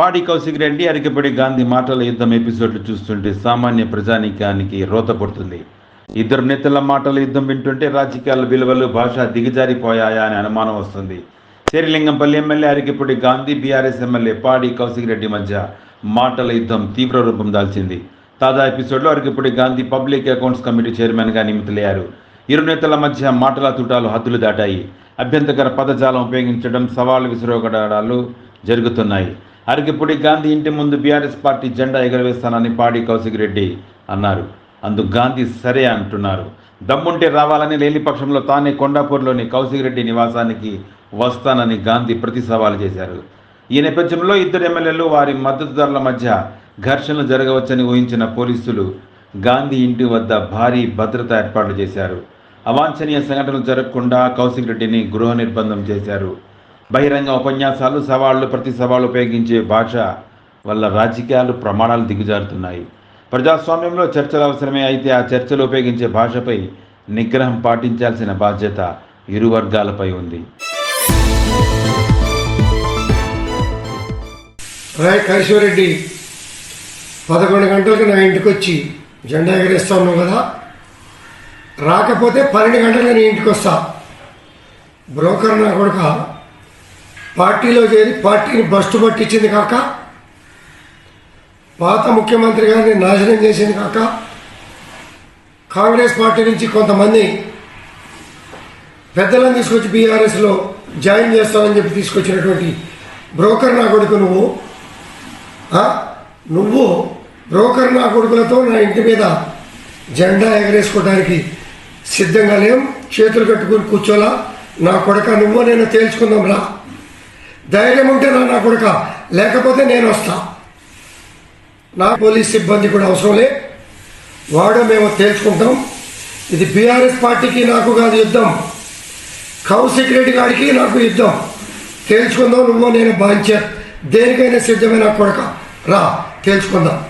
పాడి కౌశిక్ రెడ్డి అరికపడి గాంధీ మాటల యుద్ధం ఎపిసోడ్లు చూస్తుంటే సామాన్య ప్రజానికానికి రోత పడుతుంది ఇద్దరు నేతల మాటల యుద్ధం వింటుంటే రాజకీయాల విలువలు భాష దిగజారిపోయాయా అనే అనుమానం వస్తుంది. Serilingampally MLA Arikapudi Gandhi BRS MLA Padi Kaushik Reddy మధ్య మాటల యుద్ధం తీవ్ర రూపం దాల్చింది. తాజా ఎపిసోడ్లో Arikapudi Gandhi public accounts committee చైర్మన్గా నియమితులయ్యారు. ఇరు నేతల మధ్య మాటల తూటాలు హద్దులు దాటాయి. అభ్యంతకర పదజాలం ఉపయోగించడం సవాలు విసిరోగడాలు జరుగుతున్నాయి. అరికపూడి గాంధీ ఇంటి ముందు బీఆర్ఎస్ పార్టీ జెండా ఎగరవేస్తానని పాడి కౌశిక్ రెడ్డి అన్నారు. అందుకు గాంధీ సరే అంటున్నారు. దమ్ముంటే రావాలని లేనిపక్షంలో తానే కొండాపూర్లోని కౌశిక్ రెడ్డి నివాసానికి వస్తానని గాంధీ ప్రతి సవాలు చేశారు. ఈ నేపథ్యంలో ఇద్దరు ఎమ్మెల్యేలు వారి మద్దతుదారుల మధ్య ఘర్షణలు జరగవచ్చని ఊహించిన పోలీసులు గాంధీ ఇంటి వద్ద భారీ భద్రత ఏర్పాట్లు చేశారు. అవాంఛనీయ సంఘటనలు జరగకుండా కౌశిక్ రెడ్డిని గృహ నిర్బంధం చేశారు. బహిరంగ ఉపన్యాసాలు సవాళ్ళు ప్రతి సవాళ్ళు ఉపయోగించే భాష వల్ల రాజకీయాలు ప్రమాణాలు దిగజారుతున్నాయి. ప్రజాస్వామ్యంలో చర్చలు అవసరమే అయితే ఆ చర్చలు ఉపయోగించే భాషపై నిగ్రహం పాటించాల్సిన బాధ్యత ఇరు వర్గాలపై ఉంది. రాయ్ కైశ్వరెడ్డి పదకొండు గంటలకు నా ఇంటికి వచ్చి జెండా ఎగరేస్తా ఉన్నావు కదా? రాకపోతే పన్నెండు గంటలకు నీ ఇంటికి వస్తా బ్రోకర్ నా కొడుక? పార్టీలో చేరి పార్టీని బస్టు పట్టించింది కాక పాత ముఖ్యమంత్రి గారిని నాశనం చేసింది కాక కాంగ్రెస్ పార్టీ నుంచి కొంతమంది పెద్దలను తీసుకొచ్చి బీఆర్ఎస్లో జాయిన్ చేస్తామని చెప్పి తీసుకొచ్చినటువంటి బ్రోకర్ నా కొడుకు నువ్వు. నువ్వు బ్రోకర్ నా కొడుకులతో నా ఇంటి మీద జెండా ఎగరేసుకోవడానికి సిద్ధంగా లేం చేతులు కట్టుకుని కూర్చోలా. నా కొడక నువ్వు నేను తేల్చుకుందాం రా ధైర్యం ఉంటే నా నా కొడుక. లేకపోతే నేను వస్తా. నా పోలీస్ సిబ్బంది కూడా అవసరం లే. వాడో మేము తేల్చుకుంటాం. ఇది బీఆర్ఎస్ పార్టీకి నాకు కాదు యుద్ధం. కౌశిక్ రెడ్డి గారికి నాకు యుద్ధం. తేల్చుకుందాం నువ్వు నేను బాధ్యత దేనికైనా సిద్ధమైన కొడక. రా తేల్చుకుందాం.